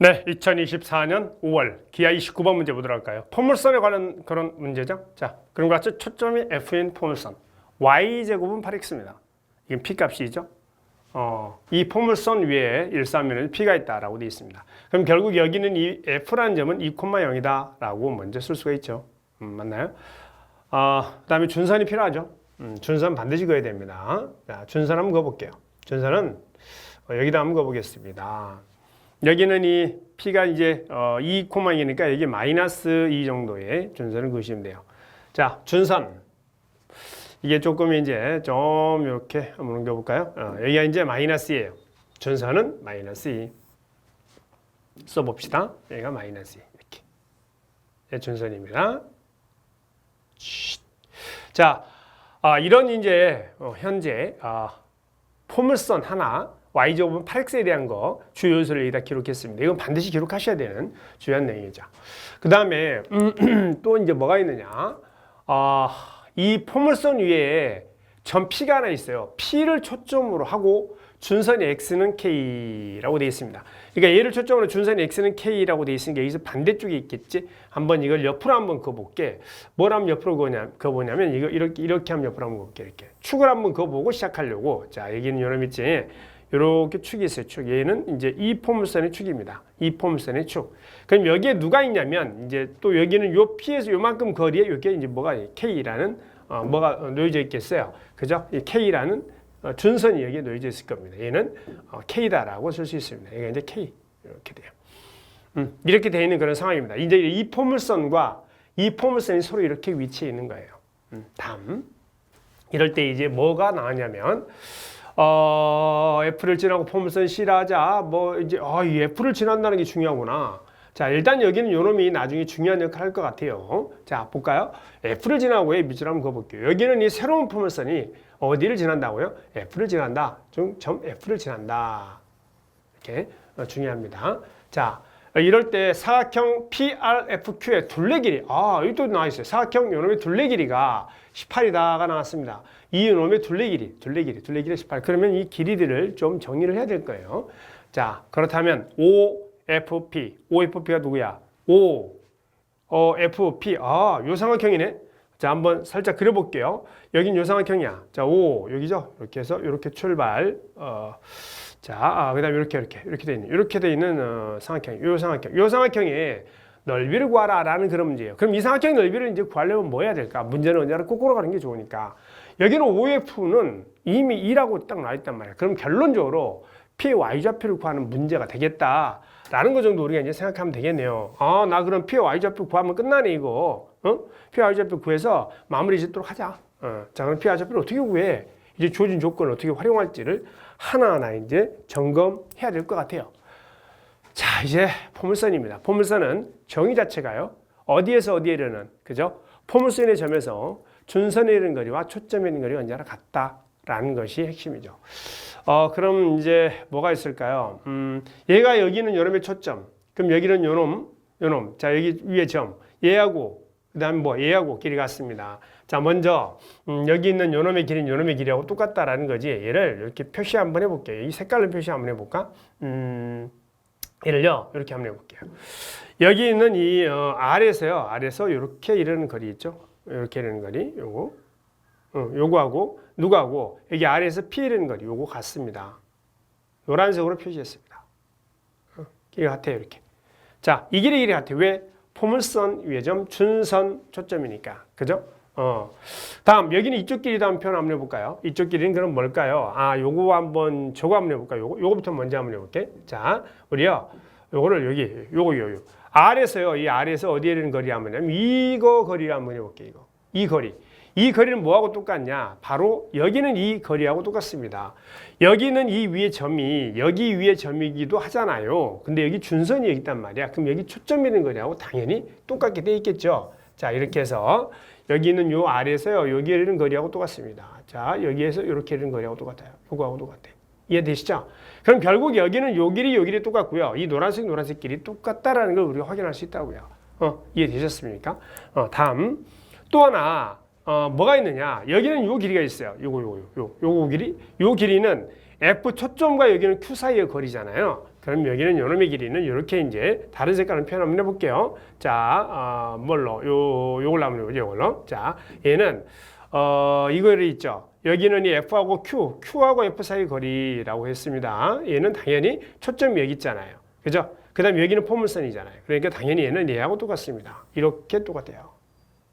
네, 2024년 5월 기아 29번 문제 보도록 할까요? 포물선에 관한 그런 문제죠. 자, 것 같이 초점이 F인 포물선. Y제곱은 8X입니다. 이건 P값이죠. 어, 이 포물선 위에 일사면에 P가 있다라고 되어 있습니다. 그럼 결국 여기는 이 F라는 점은 2,0이다라고 먼저 쓸 수가 있죠. 음, 맞나요? 어, 그 다음에 준선이 필요하죠. 음, 준선 반드시 그어야 됩니다. 자, 준선 한번 그어볼게요. 준선은 어, 여기다 한번 그어보겠습니다. 여기는 이 P가 이제 어, 2,2니까 여기 마이너스 2 정도의 준선을 그으시면 돼요. 자, 준선. 이게 조금 이제 좀 이렇게 한번 넘겨볼까요? 어, 여기가 이제 마이너스예요. 준선은 마이너스 2. 써봅시다. 여기가 마이너스 2. 이렇게. 네, 준선입니다. 쉿. 자, 아, 이런 이제 어, 현재 아, 포물선 하나 y제곱은 8x에 대한 거 주요 요소를 여기다 기록했습니다. 이건 반드시 기록하셔야 되는 중요한 내용이죠. 그 다음에 또 이제 뭐가 있느냐? 아, 이 포물선 위에 점 P가 하나 있어요. P를 초점으로 하고 준선이 X는 K라고 되어 있습니다. 그러니까 얘를 초점으로 준선이 X는 K라고 되어 있으니까 여기서 반대쪽에 있겠지. 한번 이걸 옆으로 한번 그어볼게. 뭘 하면 옆으로 그어냐, 그어보냐면 이거 이렇게 이렇게 하면 옆으로 한번 그어볼게. 이렇게 축을 한번 그어보고 시작하려고. 자 여기는 요런 있지. 이렇게 축이 있어요. 축. 얘는 이제 이 포물선의 축입니다. 이 포물선의 축. 그럼 여기에 누가 있냐면 이제 또 여기는 요 P에서 요만큼 거리에 이게 이제 뭐가 K라는 어, 뭐가 놓여져 있겠어요. 그죠? 이 K라는 어, 준선이 여기에 놓여져 있을 겁니다. 얘는 어, K다라고 쓸 수 있습니다. 이게 이제 K 이렇게 돼요. 음, 이렇게 되어 있는 그런 상황입니다. 이제 이 포물선과 이 포물선이 서로 이렇게 위치해 있는 거예요. 음, 다음 이럴 때 이제 뭐가 나왔냐면 어, F를 지나고 포물선 C라자 뭐 이제 아, 이 F를 지난다는 게 중요하구나. 자, 일단 여기는 요놈이 나중에 중요한 역할을 할 것 같아요. 자, 볼까요? F를 지나고 의 밑줄 한번 그어볼게요. 여기는 이 새로운 포물선이 어디를 지난다고요? F를 지난다. 점 F를 지난다. 이렇게 어, 중요합니다. 자, 이럴 때 사각형 PRFQ의 둘레 길이 아 여기 또 나와 있어요. 사각형 요놈의 둘레 길이가 18이다가 나왔습니다. 이 요놈의 둘레 길이 둘레 길이 둘레 길이 18. 그러면 이 길이들을 좀 정리를 해야 될 거예요. 자 그렇다면 OFP OFP가 누구야? O 어, FP 아 요삼각형이네. 자 한번 살짝 그려볼게요. 여긴 요삼각형이야. 자 O 여기죠. 이렇게 해서 이렇게 출발. 어, 자, 아, 그 다음 에 이렇게 이렇게 이렇게 돼 있는 이렇게 돼 있는 어, 삼각형, 요 삼각형, 요 삼각형의 넓이를 구하라 라는 그런 문제예요. 그럼 이 삼각형 넓이를 이제 구하려면 뭐 해야 될까? 문제는 언제나 거꾸로 가는 게 좋으니까. 여기는 OF는 이미 2라고 딱 나와 있단 말이야. 그럼 결론적으로 P Y 좌표를 구하는 문제가 되겠다 라는 거 정도 우리가 이제 생각하면 되겠네요. 아, 나 그럼 P Y 좌표 구하면 끝나네 이거. 어? P Y 좌표 구해서 마무리 짓도록 하자. 어. 자, 그럼 P Y 좌표를 어떻게 구해? 이제 주어진 조건을 어떻게 활용할지를 하나하나 이제 점검해야 될 것 같아요. 자, 이제 포물선입니다. 포물선은 정의 자체가요. 어디에서 어디에 이르는, 그죠? 포물선의 점에서 준선에 이르는 거리와 초점에 있는 거리가 언제나 같다라는 것이 핵심이죠. 어, 그럼 이제 뭐가 있을까요? 음, 얘가 여기는 요놈의 초점. 그럼 여기는 요놈, 요놈. 자, 여기 위에 점. 얘하고, 그 다음에 뭐, 얘하고 길이 같습니다. 자, 먼저, 음, 여기 있는 요놈의 길이는 요놈의 길이하고 똑같다라는 거지. 얘를 이렇게 표시 한번 해볼게요. 이 색깔로 표시 한번 해볼까? 음, 얘를요, 이렇게 한번 해볼게요. 여기 있는 이, 어, 아래에서요, 아래에서 이렇게 이르는 거리 있죠? 이렇게 이르는 거리, 요거. 어, 요거하고, 누구하고, 여기 아래에서 피 이르는 거리, 요거 같습니다. 노란색으로 표시했습니다. 어, 길이 같아요, 이렇게. 자, 이 길이 길이 같아요. 왜? 포물선 위에 점, 준선 초점이니까. 그죠? 어. 다음, 여기는 이쪽 길이다 한번 표현 한번 해볼까요? 이쪽 길이는 그럼 뭘까요? 아, 요거 한번, 저거 한번 해볼까요? 요거, 요거부터 먼저 한번 해볼게. 자, 우리요, 요거를 여기, 요거, 요, 요. 아래에서요, 이 아래에서 어디에 있는 거리 하면 이거 거리를 한번 해볼게, 이거. 이 거리. 이 거리는 뭐하고 똑같냐? 바로 여기는 이 거리하고 똑같습니다. 여기는 이 위에 점이 여기 위에 점이기도 하잖아요. 근데 여기 준선이 여기 있단 말이야. 그럼 여기 초점 있는 거리하고 당연히 똑같게 돼 있겠죠. 자, 이렇게 해서 여기 있는 요 아래에서요. 여기에 이르는 거리하고 똑같습니다. 자, 여기에서 이렇게 이르는 거리하고 똑같아요. 요거하고 똑같아요. 이해되시죠? 그럼 결국 여기는 요 길이 요 길이 똑같고요. 이 노란색 노란색 길이 똑같다라는 걸 우리가 확인할 수 있다고요. 어, 이해되셨습니까? 어, 다음 또 하나 어, 뭐가 있느냐? 여기는 요 길이가 있어요. 요거 요거 요 요거 길이 요 길이는 F 초점과 여기는 Q 사이의 거리잖아요. 그럼 여기는 요놈의 길이는 이렇게 이제 다른 색깔로 표현 한번 해볼게요. 자, 어, 뭘로? 요, 요걸로 한번 해보죠. 요걸로. 자, 얘는, 어, 이거를 있죠. 여기는 이 F하고 Q, Q하고 F 사이 거리라고 했습니다. 얘는 당연히 초점이 여기 있잖아요. 그죠? 그 다음에 여기는 포물선이잖아요. 그러니까 당연히 얘는 얘하고 똑같습니다. 이렇게 똑같아요.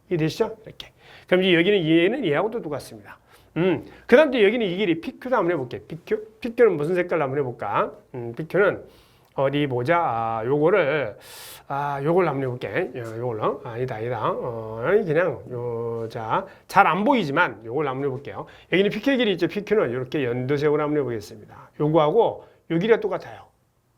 이해되시죠? 이렇게. 그럼 이제 여기는 얘는 얘하고도 똑같습니다. 음, 그 다음 또 여기는 이 길이 PQ도 한번 해볼게. PQ? PQ는 무슨 색깔로 한번 해볼까? 음, PQ는 어디 보자. 아, 요거를, 아, 요걸 한번 해볼게. 요, 요걸로. 아니다, 아니다. 어, 그냥, 요, 자, 잘 안 보이지만 요걸 한번 해볼게요. 여기는 PQ의 길이 있죠. PQ는 이렇게 연두색으로 한번 해보겠습니다. 요거하고 요 길이가 똑같아요.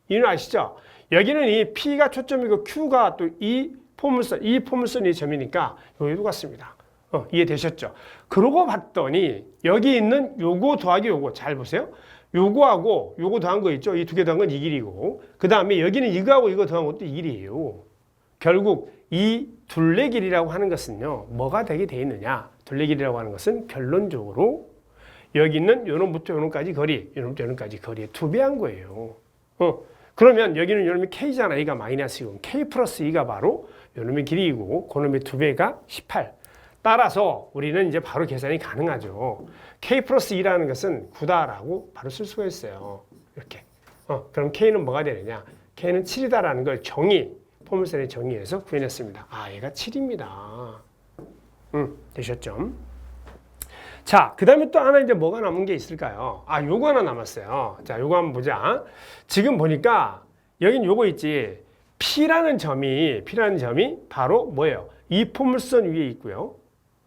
이는 아시죠? 여기는 이 P가 초점이고 Q가 또 이 포물선, 이 포물선이 점이니까 여기 똑같습니다. 어, 이해되셨죠? 그러고 봤더니 여기 있는 요거 더하기 요거 잘 보세요. 요거하고 요거 더한 거 있죠? 이 두 개 더한 건 이 길이고 그 다음에 여기는 이거하고 이거 더한 것도 이 길이에요. 결국 이 둘레 길이라고 하는 것은요. 뭐가 되게 돼 있느냐? 둘레 길이라고 하는 것은 결론적으로 여기 있는 요놈부터 요놈까지 거리, 요놈부터 요놈까지 거리의 두 배 한 거예요. 어, 그러면 여기는 요놈이 K잖아. A가 마이너스이고 K 플러스 2가 바로 요놈의 길이이고 그놈의 두 배가 18. 따라서 우리는 이제 바로 계산이 가능하죠. K 플러스 2라는 것은 9다라고 바로 쓸 수가 있어요. 이렇게. 어, 그럼 K는 뭐가 되느냐? K는 7이다라는 걸 정의, 포물선의 정의에서 구해냈습니다. 아, 얘가 7입니다. 음, 되셨죠? 자, 그 다음에 또 하나 이제 뭐가 남은 게 있을까요? 아, 요거 하나 남았어요. 자, 요거 한번 보자. 지금 보니까 여긴 요거 있지. P라는 점이, P라는 점이 바로 뭐예요? 이 포물선 위에 있고요.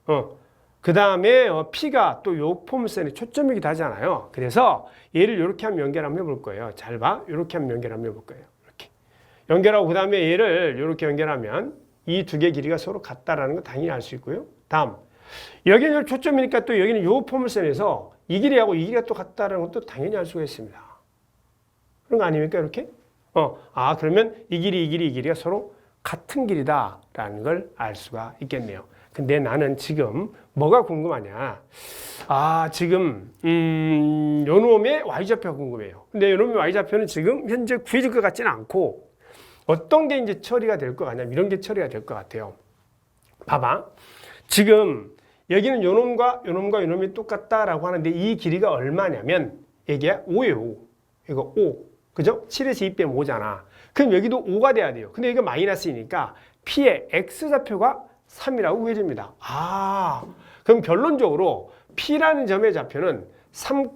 어, 그 다음에 어, P가 또 요 포물선에 초점이기도 하잖아요. 그래서 얘를 이렇게 한번 연결 한번 해볼 거예요. 잘 봐. 이렇게 한번 연결 한번 해볼 거예요. 이렇게. 연결하고 그 다음에 얘를 이렇게 연결하면 이 두 개 길이가 서로 같다라는 거 당연히 알 수 있고요. 다음. 여기는 초점이니까 또 여기는 요 포물선에서 이 길이하고 이 길이가 또 같다라는 것도 당연히 알 수가 있습니다. 그런 거 아닙니까? 이렇게? 어, 아, 그러면 이 길이, 이 길이, 이 길이가 서로 같은 길이다라는 걸 알 수가 있겠네요. 근데 나는 지금 뭐가 궁금하냐? 아, 지금, 음, 요 놈의 Y좌표가 궁금해요. 근데 요 놈의 Y좌표는 지금 현재 구해질 것 같지는 않고 어떤 게 이제 처리가 될 것 같냐면 이런 게 처리가 될 것 같아요. 봐봐. 지금 여기는 요 놈과 요 놈과 요 놈이 똑같다라고 하는데 이 길이가 얼마냐면 이게 5예요. 5. 이거 5. 그죠? 7에서 2 빼면 5잖아. 그럼 여기도 5가 돼야 돼요. 근데 이거 마이너스이니까 P의 X좌표가 3이라고 구해집니다. 아, 그럼 결론적으로 P라는 점의 좌표는 3,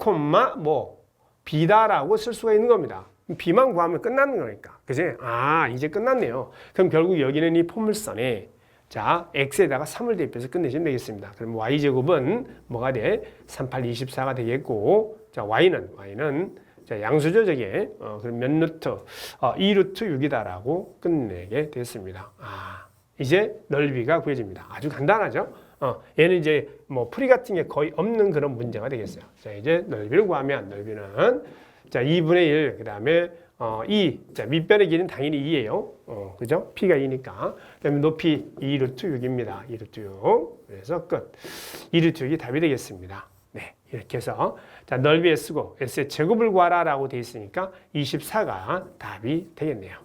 뭐 B다라고 쓸 수가 있는 겁니다. B만 구하면 끝나는 거니까. 그지? 아, 이제 끝났네요. 그럼 결국 여기는 이 포물선에 자, x에다가 3을 대입해서 끝내시면 되겠습니다. 그럼 y제곱은 뭐가 돼? 38, 24가 되겠고 자, y는 y는 자, 저게. 어, 그럼 몇 루트? 어, 2루트 6이다라고 끝내게 됐습니다. 아, 이제 넓이가 구해집니다. 아주 간단하죠? 어, 얘는 이제 뭐 풀이 같은 게 거의 없는 그런 문제가 되겠어요. 자, 이제 넓이를 구하면 넓이는 자, 2분의 1, 그 다음에 어, 2. 자, 밑변의 길이는 당연히 2예요. 어, 그죠? P가 2니까. 그 다음에 높이 2루트 6입니다. 2루트 6. 그래서 끝. 2루트 6이 답이 되겠습니다. 네. 이렇게 해서 자, 넓이에 쓰고 S의 제곱을 구하라 라고 되어 있으니까 24가 답이 되겠네요.